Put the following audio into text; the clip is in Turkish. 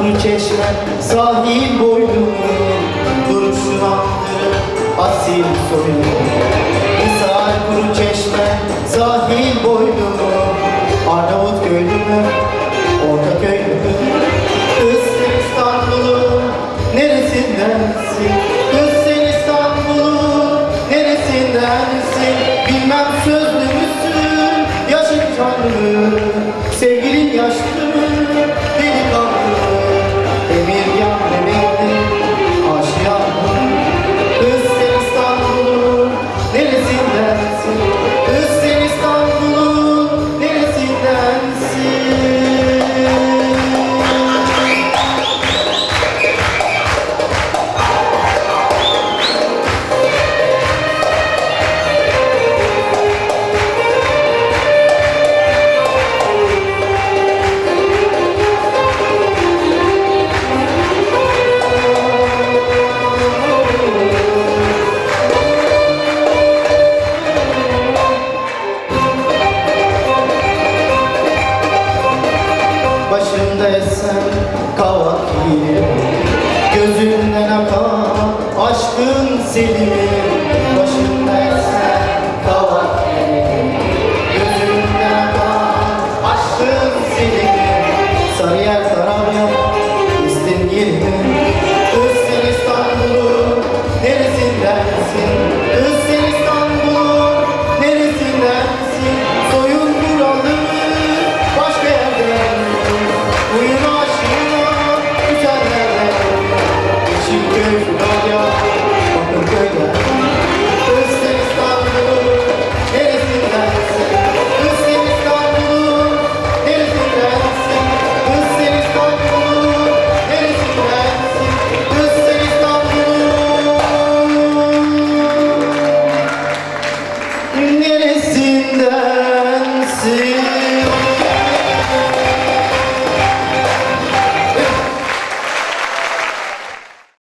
kuru çeşme sahil boylumu Duruşun andırır asil soyumu Misal kuru çeşme sahil boylumu Arnavut köylü mü? Orta köylü mü? Kız sen İstanbul'un neresindensin? Kız sen İstanbul'un neresindensin? Bilmem sözlü müsün? Yaşın tanrı Sevgilin acho que Esen kavak Gözünden akan aşkın selimi